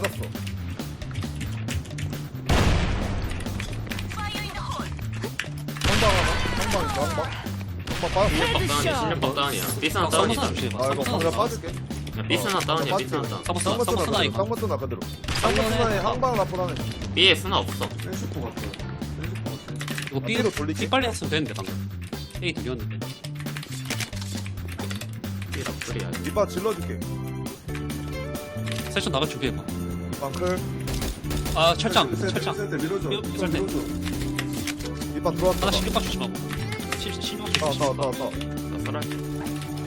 빠졌어. 한방 하나? 한방 있어, 한방? 한방 빠졌어. 16박 다운이야 16박 다운이야 삐스 하나 다운이다. 아, 이거 방금 빠질게. 야, 삐스 하나 다운이야 삐스 하나 다운 서버스 쌍문 서버스 쓰나 나 이거. 쌍문 쓰나 그대로. 쌍문 쓰나에 한방 나쁘다네. B에 스나 없어 센슈퍼 같아. 이거 B 뒤로 돌리기? B 빨리 했으면 되는데 방금. A 들렸는데. B 락플이야 이빠 질러줄게. 세션 나갈 준비해봐. 방클. 아 철장 철장. 때 밀어줘. 밀- 설 때. 이빠 들어왔다. 하나 16박 조심하고. 10 16박 다, 다, 조심. 다, 다. 나 설할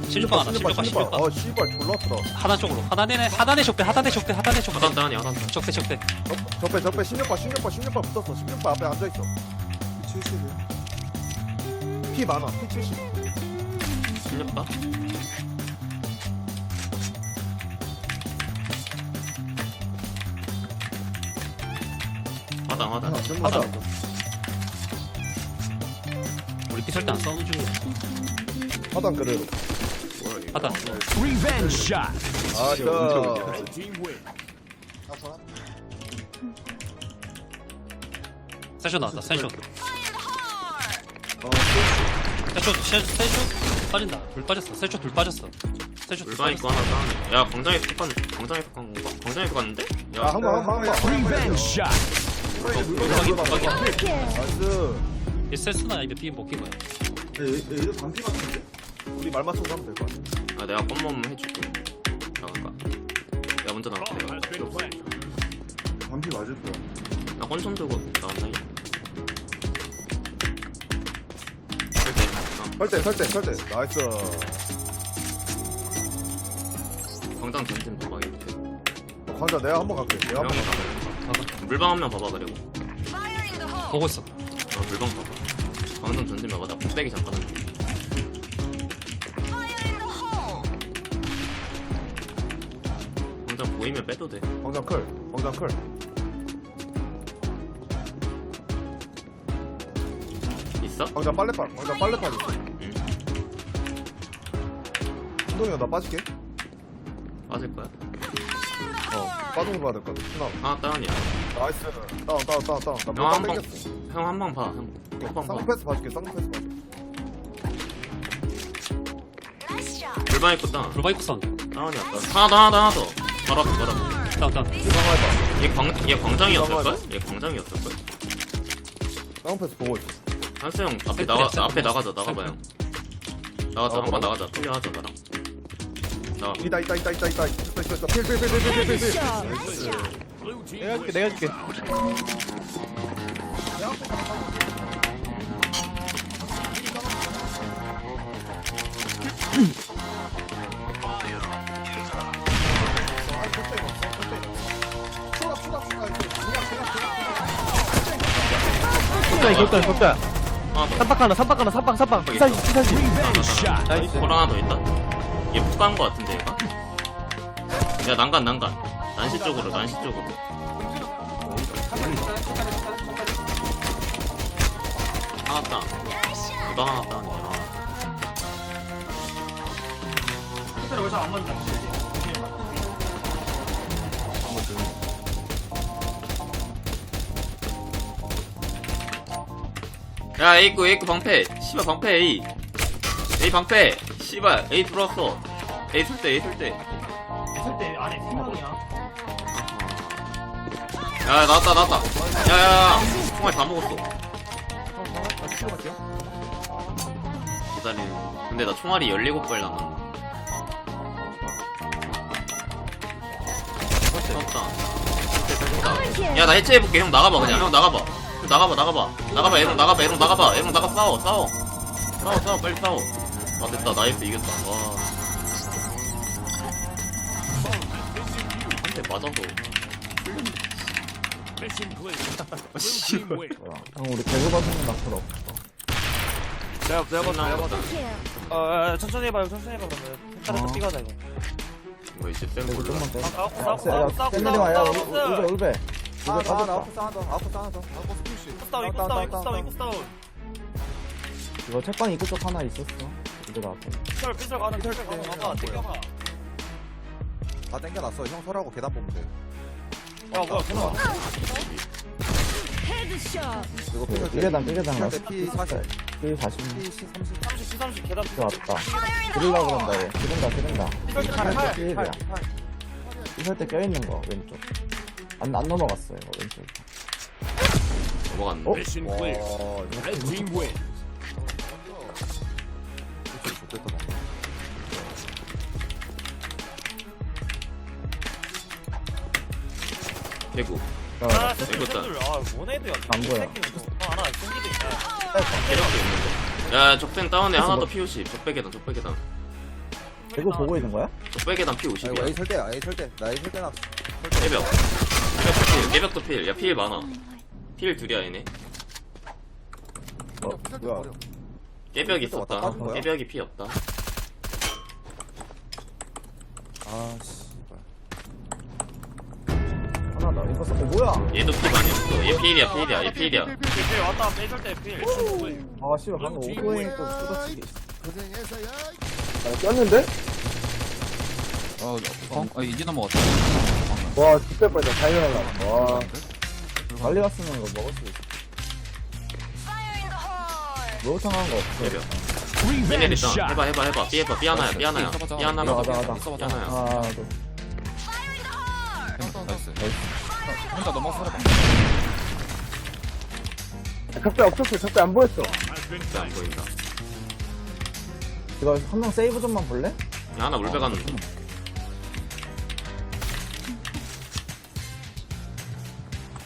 16박 하나 16박 16박. 아, 씨발, 졸라 아프다. 하나 쪽으로. 하단에 하단에 적대 하단에 적대 하단에 적대. 하단 다운이야 하단 적대 적대. 저- 접배, 접배, 16바, 16바, 16바 붙었어. 16바 앞에 앉아있어. 70. 피 많아, 피 70. 16박 하단 하단 하다. 우리 설때 안 싸우는 중이야. 하단 그대로. 하단. Revenge shot. 아, 저. Team win. 세션 나왔다. 세션. 어, 세션 세션 세션 빠진다. 둘 빠졌어. 세션 둘 빠졌어. 세션 둘 물방 빠졌어. 있고 하나 다운이야 야 광장에서 간 광장에서 간 건가? 광장에서 갔는데? 야, 야한 번, 한 번, 한 번. Revenge shot. 물방이 물방이. 나이스. 이 세스나 이제 B 먹힌 거야. 우리 말 맞춰서 하면 될것 같아. 아 내가 껌몸 해줄게 나갈까? 내가 먼저 나갈게 내가. 반피 맞을 거야. 나 권총 들고 나왔나? 설대 어, 설대, 설대, 설대. 나이스. 광장 전진 도망이 광자 내가 한번 갈게. 내가 한번 형이 갈게. 물방 한 명 봐봐 그리고 보고 있어. 어 물방 봐봐 전진 봐봐 나 폭대기 잠깐 할게 광장 보이면 빼도 돼 광장 클. 광장 클. 있어? 광장 빨래빨. 광장 빨래빨 있어. 응 운동이야, 나 빠질게. 빠질 거야 어, 거 봐야 될 것 같아. 하나. 하나 다운이야 나이스. 다운, 다운, 다운, 다운. 나형 물방 한방 땡겼어. 형 한 방 봐. 형 한방 봐. 쌍 패스 봐줄게, 쌍 패스 봐줄게. 물방 입고 다운. 불바이크 사운드. 다운이야. 하나 더 하나 더 하나 더. 바로 앞에 바로 앞에. 다운 다운. 해봐. 얘 광, 얘 광장이었을걸? 얘 광장이었을걸? 쌍 패스 보고 있어. 한수 형 앞에 나가. 앞에 나가자 나가봐 형. 나가자 나가봐. 한번 나가자 클리어 하자 나랑. 나 있다, 있다, 있다, 있다, 있다. 있다, 있다, 있다. 필, 필, 필, 필, 필, 필, 필, 필. 나이스. Blue team 내가 win. 내가 해줄게. 격자 격자 격자 더. 삼박 하나 삼박 하나 삼박 삼박 피사시 피사시 Revenge shot. 나이스 콜 하나 더 있다. 얘 푹간 거 같은데 얘가? 야 난간 난간. 난시 쪽으로 난시 쪽으로. 하나 다운. 이거 하나 다운이야. 야 A구 A구 방패 씨발 방패 A A 방패 씨발 A 들어왔어 A 설대 A 설대 설대 안에 생방이야. 야 나왔다 나왔다. 야야야 총알 다 먹었어. 기다리는 근데 나 총알이 17발 남았네. 야나 해체해볼게. 형 나가봐 그냥. 형 나가봐. 형 나가봐 나가봐. 나가봐 에롱 나가봐 에롱 나가봐. 에롱 나가 싸워 싸워. 싸워 싸워 빨리 싸워 아 됐다 나이스 이겼다 와 한 대 맞아서 Mission clear. Blue team win. 형 우리 개그 방송 낙설 없어 내가 내가 봤다 내가 봤다 어, 천천히 해봐요, 천천히 해봐, 그러면. 색깔에서 어. 삐가다, 이거. 이거 이제 쌤 개그 몰라 좀만 빼 싸우고, 싸우고, 야, 싸우고, 싸우고, 샌들이 와야 싸우고, 울베 싸우고, 울베 울베 아, 울베 나, 나, 빠졌다 아웃 하나 더, 아웃 하나 더. 아웃 스피시. 싸우고, 입구 싸우고, 입구 싸우고, 입구 싸우고, 입구 싸우고. 이거 책방 입구 쪽 하나 있었어 이거 나왔고 삐설, 삐설 가는, 삐설 가는, 가봐, 땡겨봐. 다 땡겨놨어. 형 설하고 계단 보면 돼. 야 뭐야 전화 이거 피 삐개당 삐개당 나피 40. 삐 40. 피 30. 30 30 계단 삐 왔다. 들으려고 그런다 얘. 들은다 들은다. 팔, 삐 팔, 1이야. 팔. 이설 때 껴있는 거 왼쪽. 안, 안 넘어갔어 이거 왼쪽. 넘어갔는데. Mission clear. 와, 이거 Red team win. 개구. 아 야, 샌들 아 모네드야 안 보여. 하나 생기도 있네 개밖에 없는데. 야, 적센 다운에 하나 더 P50. 적배계단, 적배계단. 이거 보고 있는 거야? 적배계단 아이고, P50이야. A 설대, A 설대. 나 A 설대 나. 깨벽. 깨벽도 필, 깨벽도 필. 야, 필 많아. 필 둘이야, 얘네. 어, 뭐야? 깨벽이 있었다. 빠진 거야? 깨벽이 피 없다. 아, 씨. 더. 이거 써. 어, 뭐야? 얘도 피 많이 없어. 얘 필이야, 필이야, 얘 필이야. 필 왔다 빼줄 때 필 아 씨발 방금 오프닝 또 뜯어치기. 아, 꼈는데? 어, 방, 아, 인지 넘어갔다. 와 진짜 뻔했다. 다이어라. 와. 빨리 갔으면 이거 먹을 수 있어. 목욕탕 한거 없어. 삐네 일단. 해봐, 해봐, 해봐. 삐 해봐, 삐 하나야, 삐 하나야. 삐 하나만 더. 가자, 가자. 삐 하나야. 하나 둘. 나이스. 혼자 넘어서 살아봐. 적대 없었어. 적대 안 보였어. 안 보인다. 이거 한 명 세이브 좀만 볼래? 야, 하나 울배 갔는데.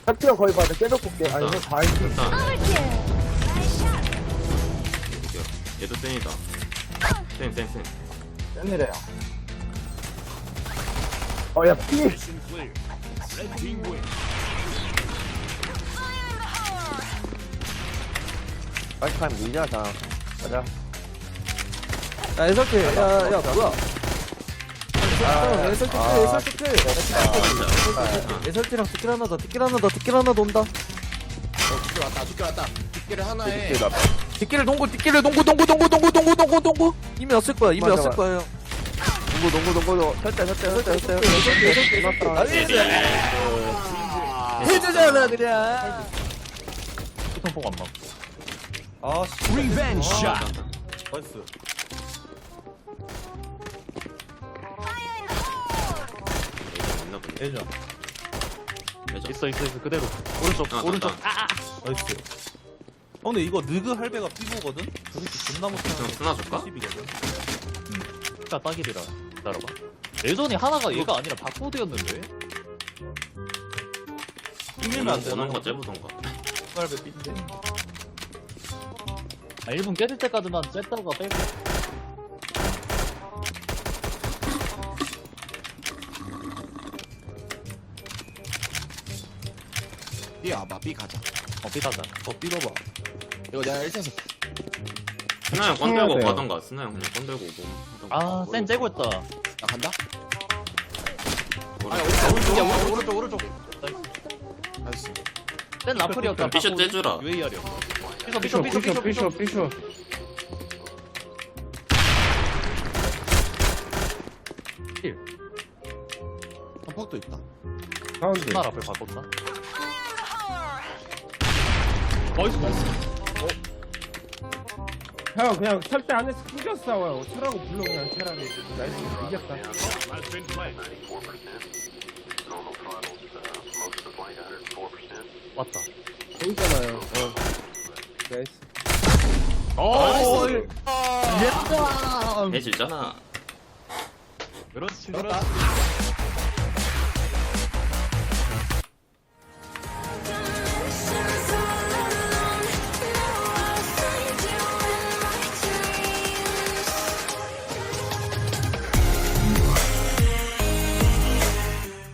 탑티가 거의 봐도. 아니, 이거 다 했어. 일단. 여기야. 얘도 센이다. 센, 센, 센. 웬일이야. 어, 야, 피. Mission 빨리 타임 밀자, 자. 가자. 야, 애설티. 야, 야, 뭐야. 아, 애설티, 아. 애설티. 애설티랑 뒷길 하나 더, 뒷길 하나 더, 뒷길 하나 더 온다. 이렇게 나. 뒷길을 농구, 뒷길을 농구, 농구, 농구, 농구, 농구, 농구, 농구. 이미 왔을 거야, 이미 맞아, 왔을 맞아. 거예요. 농구, 농구, 농구. 설대, 설대, 설대, 설대. 나이스. 해주잖아, 그냥. 통폭 안 맞고. 아 씨. Revenge shot. 나이스 매점. 있어 있어 있어 그대로 오른쪽 아, 오른쪽 아, 나이스 어 근데 이거 느그 할배가 피부거든? 저기 존나 형, 못하는 스나 줄까? 10이거든 진짜 딱이리라 기다려봐 예전에 하나가 얘가 아니라 바코드였는데 이기면 안 오는 되나? 거 째보던가. 할배 삐인데 아 1분 깨질 때까지만 쬐다가 빼고 B 와봐, B 가자. 어 삐 가자 더 삐져봐 이거 내가 1차에서 스나 형 건들고 돼요. 가던가. 스나 형 그냥 건들고 오고. 하던가. 아센 째고 했다 나 간다? 오른쪽. 오른쪽 오른쪽 나이스. 센 라플이었다 피셔 째주라. UAR이야 피셔 피셔 피셔 피셔 피셔 피쇼. 한폭도 있다. 하나 라플 바꿨다 나이스 나이스 형 그냥 설대 안에서 숨겨 싸워요. 차라고 불러 그냥 차라리 나이스 이겼다. Has been played. 왔다. 여기 있잖아요. 어. 나이스. 해 질잖아. 그렇지 그렇지